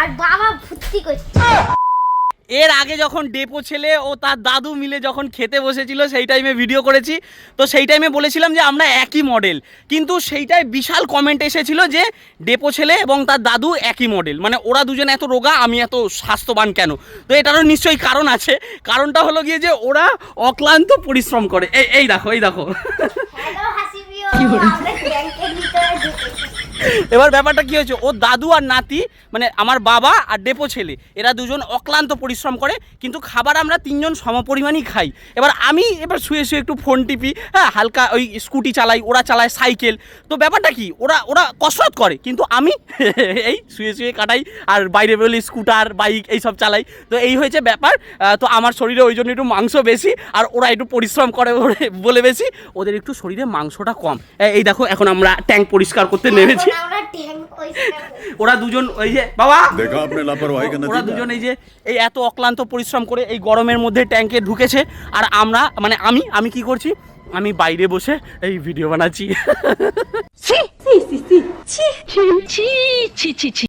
আর বাবা ভর্তি করছে। এর আগে যখন ডেপো ছেলে ও তার দাদু মিলে যখন খেতে বসেছিল সেই টাইমে ভিডিও করেছি। তো সেই টাইমে বলেছিলাম যে আমরা একই মডেল কিন্তু সেইটায় বিশাল কমেন্ট এসেছিল যে ডেপো ছেলে এবং তার দাদু একই মডেল মানে ওরা দুজন এত রোগা আমি এত স্বাস্থ্যবান কেন? তো এটারও নিশ্চয়ই কারণ আছে। কারণটা হলো গিয়ে যে ওরা অক্লান্ত পরিশ্রম করে। এই এই দেখো এই দেখো। এবার ব্যাপারটা কি হয়েছে? ও দাদু আর নাতি মানে আমার বাবা আর ডেপো ছেলে, এরা দুজন অক্লান্ত পরিশ্রম করে, কিন্তু খাবার আমরা তিনজন সমপরিমাণই খাই। এবার আমি এবার শুয়ে শুয়ে একটু ফোন টিপি হ্যাঁ হালকা ওই স্কুটি চালাই, ওরা চালায় সাইকেল তো ব্যাপারটা কি? ওরা ওরা কসরত করে, কিন্তু আমি এই শুয়ে শুয়ে কাটাই, আর বাইরে বেরোলে স্কুটার বাইক এইসব চালাই। তো এই হয়েছে ব্যাপার। তো আমার শরীরে ওই জন্য একটু মাংস বেশি, আর ওরা একটু পরিশ্রম করে বলে- বেশি। ওদের একটু শরীরে মাংসটা কম। এই দেখো, এখন আমরা ট্যাঙ্ক পরিষ্কার করতে নেমেছি এখন আমরা ট্যাঙ্ক পরিষ্কার করছি। ওরা দুজন ওই যে বাবা দেখা আপনি লাপরওয়াহি কেন ওরা দুজন এই যে এই এত অক্লান্ত পরিশ্রম করে এই গরমের মধ্যে ট্যাঙ্কে ঢুকেছে আর আমরা মানে আমি আমি কি করছি আমি বাইরে বসে এই ভিডিও বানাচ্ছি